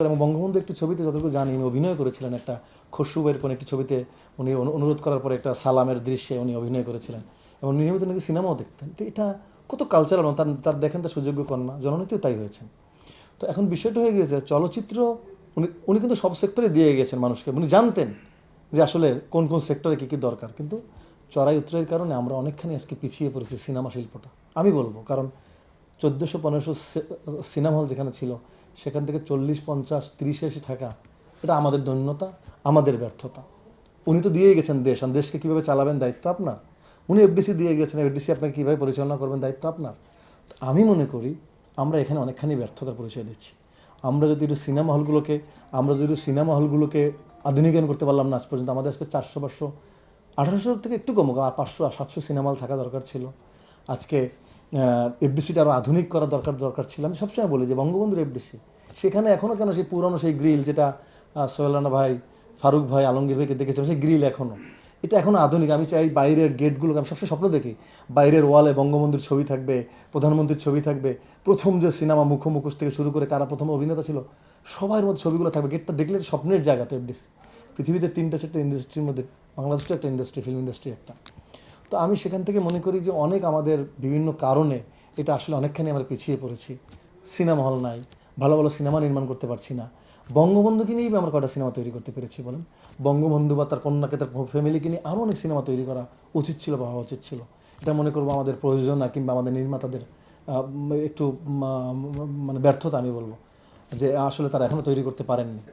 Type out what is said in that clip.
এবং বঙ্গবন্ধু একটি ছবিতে যতটুকু জানি, উনি অভিনয় করেছিলেন একটা খসরুবের কোন একটি ছবিতে উনি অনুরোধ করার পরে একটা সালামের দৃশ্যে উনি অভিনয় করেছিলেন। এবং নিয়মিত নাকি সিনেমাও দেখতেন। তো এটা কত কালচারাল তার তার দেখেন তার সুযোগ্য কন্যা, জননীতিও তাই হয়েছেন। তো এখন বিষয়টা হয়ে গিয়েছে, চলচ্চিত্র উনি উনি কিন্তু সব সেক্টরে দিয়ে গেছেন মানুষকে। উনি জানতেন যে আসলে কোন কোন সেক্টরে কী কী দরকার। কিন্তু চড়াই উত্তরের কারণে আমরা অনেকখানি আজকে পিছিয়ে পড়েছি সিনেমা শিল্পটা। আমি বলব, কারণ চোদ্দোশো পনেরোশো সিনেমা হল যেখানে ছিল সেখান থেকে চল্লিশ, পঞ্চাশ, তিরিশে এসে থাকা, এটা আমাদের দৈন্যতা, আমাদের ব্যর্থতা। উনি তো দিয়েই গেছেন দেশ, আর দেশকে কীভাবে চালাবেন দায়িত্ব আপনার? উনি এফডিসি দিয়ে গেছেন এফডিসি আপনাকে কীভাবে পরিচালনা করবেন দায়িত্ব আপনার? আমি মনে করি, আমরা এখানে অনেকখানি ব্যর্থতার পরিচয় দিচ্ছি। আমরা যদি একটু সিনেমা হলগুলোকে, আমরা যদি সিনেমা হলগুলোকে আধুনিকায়ন করতে পারলাম না, আজ পর্যন্ত আমাদের আজকে চারশো, পাঁচশো, আঠারোশো থেকে একটু কম পাঁচশো সাতশো সিনেমা হল থাকা দরকার ছিল। আজকে এফডিসিটা আরও আধুনিক করা দরকার দরকার ছিল। আমি সবসময় বলি যে বঙ্গবন্ধুর এফডিসি সেখানে এখনও কেন সেই পুরনো সেই গ্রিল যেটা সোহেলানা ভাই, ফারুক ভাই, আলমগীর ভাইকে দেখেছিলাম সেই গ্রিল এখনও এটা এখন আধুনিক। আমি চাই বাইরের গেটগুলোকে, আমি সবসময় স্বপ্ন দেখি, বাইরের ওয়ালে বঙ্গবন্ধুর ছবি থাকবে, প্রধানমন্ত্রীর ছবি থাকবে, প্রথম যে সিনেমা মুখ মুখোশ থেকে শুরু করে কারা প্রথম অভিনেতা ছিল, সবার মধ্যে ছবিগুলো থাকবে। গেটটা দেখলে স্বপ্নের জায়গা তো এফডিসি। পৃথিবীতে তিনটা চারটা ইন্ডাস্ট্রির মধ্যে, বাংলাদেশটা একটা ইন্ডাস্ট্রি, ফিল্ম ইন্ডাস্ট্রি একটা। তো আমি সেখান থেকে মনে করি যে অনেক আমাদের বিভিন্ন কারণে এটা আসলে অনেকখানি আমরা পিছিয়ে পড়েছি। সিনেমা হল নাই ভালো ভালো সিনেমা নির্মাণ করতে পারছি না। বঙ্গবন্ধুকে নিয়েই আমরা কটা সিনেমা তৈরি করতে পেরেছি বলেন? বঙ্গবন্ধু বা তার কন্যাকে, তার ফ্যামিলিকে নিয়ে আরও অনেক সিনেমা তৈরি করা উচিত ছিল বা হওয়া উচিত ছিল। এটা মনে করব আমাদের প্রয়োজনা কিংবা আমাদের নির্মাতাদের একটু মানে ব্যর্থতা আমি বলব। যে আসলে তারা এখনও তৈরি করতে পারেননি।